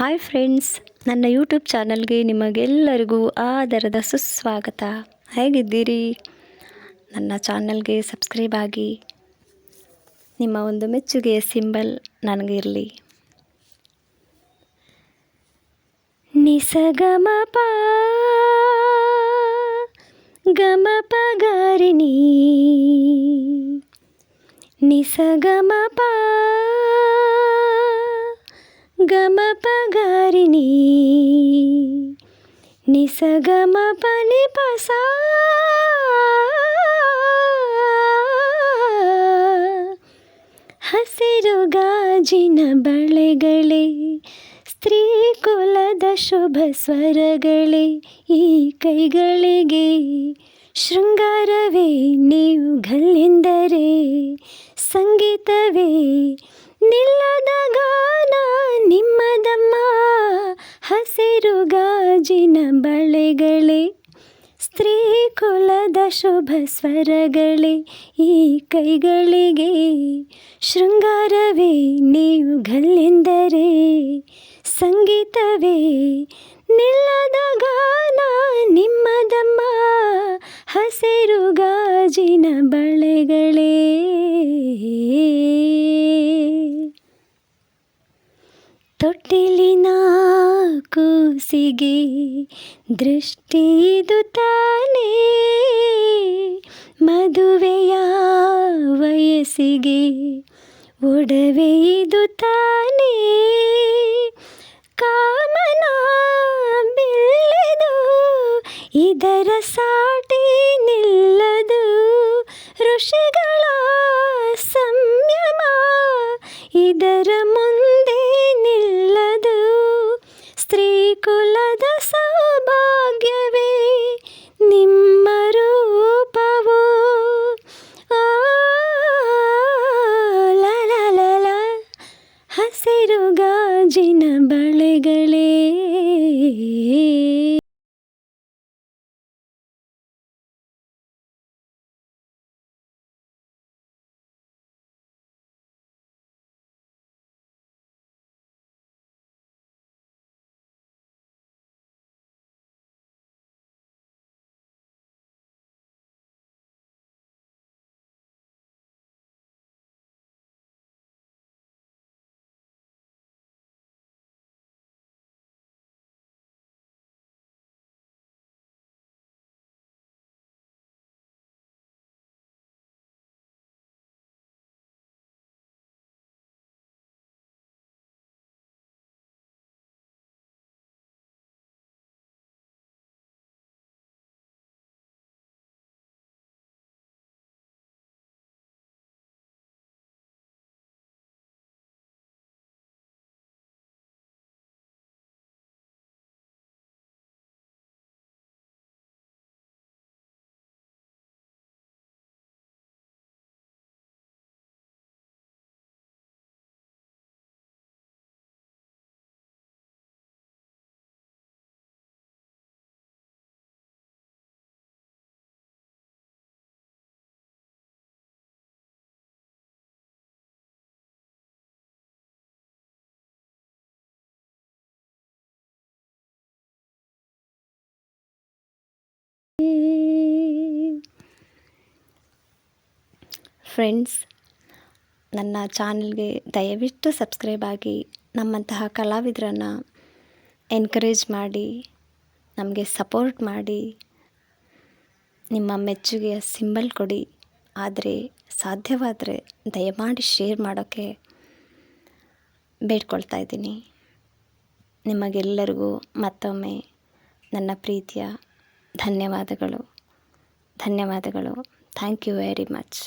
Hi friends ನನ್ನ YouTube ಚಾನಲ್ಗೆ ನಿಮಗೆಲ್ಲರಿಗೂ ಆದರದ ಸುಸ್ವಾಗತ. ಹೇಗಿದ್ದೀರಿ? ನನ್ನ ಚಾನಲ್ಗೆ ಸಬ್ಸ್ಕ್ರೈಬ್ ಆಗಿ. ನಿಮ್ಮ ಒಂದು ಮೆಚ್ಚುಗೆಯ ಸಿಂಬಲ್ ನನಗಿರಲಿ ನಿಸಗಮ ಪ, ಗಮ ನಿಸಗಮ ಪ ಗಮ ಪಗಾರಿಣಿ ನಿಸಗಮ ಪನಿ ಪಸ. ಹಸಿರು ಗಾಜಿನ ಬಳೆಗಳೇ, ಸ್ತ್ರೀ ಕುಲದ ಶುಭ ಸ್ವರಗಳೇ ಈ ಕೈಗಳಿಗೆ. ಶೃಂಗಾರವೇ ನೀವು ಗಲ್ಲೆಂದರೆ ಸಂಗೀತವೇ ನಿಲ್ಲದ ಗಾನ ನಿಮ್ಮದಮ್ಮ ಹಸಿರು ಗಾಜಿನ ಬಳೆಗಳೇ, ಸ್ತ್ರೀ ಕುಲದ ಶುಭ ಸ್ವರಗಳೇ ಈ ಕೈಗಳಿಗೆ. ಶೃಂಗಾರವೇ ನೀವು ಗಲ್ಲೆಂದರೆ, ಸಂಗೀತವೇ ನಿಲ್ಲದ ತೊಟ್ಟಿಲಿನ ಕೂಸಿಗೆ ದೃಷ್ಟಿದು ತಾನೇ. ಮದುವೆಯ ವಯಸ್ಸಿಗೆ ಒಡವೆ ಇದು ತಾನೇ. ಕಾಮನ ಬಿಲ್ಲದು, ಇದರ ಸಾಟಿ ನಿಲ್ಲದು, ಋಷಿಗಳ ಗಾಜಿನ ಫ್ರೆಂಡ್ಸ್, ನನ್ನ ಚಾನಲ್ಗೆ ದಯವಿಟ್ಟು ಸಬ್ಸ್ಕ್ರೈಬ್ ಆಗಿ ನಮ್ಮಂತಹ ಕಲಾವಿದರನ್ನು ಎನ್ಕರೇಜ್ ಮಾಡಿ, ನಮಗೆ ಸಪೋರ್ಟ್ ಮಾಡಿ, ನಿಮ್ಮ ಮೆಚ್ಚುಗೆಯ ಸಿಂಬಲ್ ಕೊಡಿ. ಆದರೆ ಸಾಧ್ಯವಾದರೆ ದಯಮಾಡಿ ಶೇರ್ ಮಾಡೋಕ್ಕೆ ಬೇಡ್ಕೊಳ್ತಾ ಇದ್ದೀನಿ. ನಿಮಗೆಲ್ಲರಿಗೂ ಮತ್ತೊಮ್ಮೆ ನನ್ನ ಪ್ರೀತಿಯ ಧನ್ಯವಾದಗಳು. ಧನ್ಯವಾದಗಳು. Thank you very much.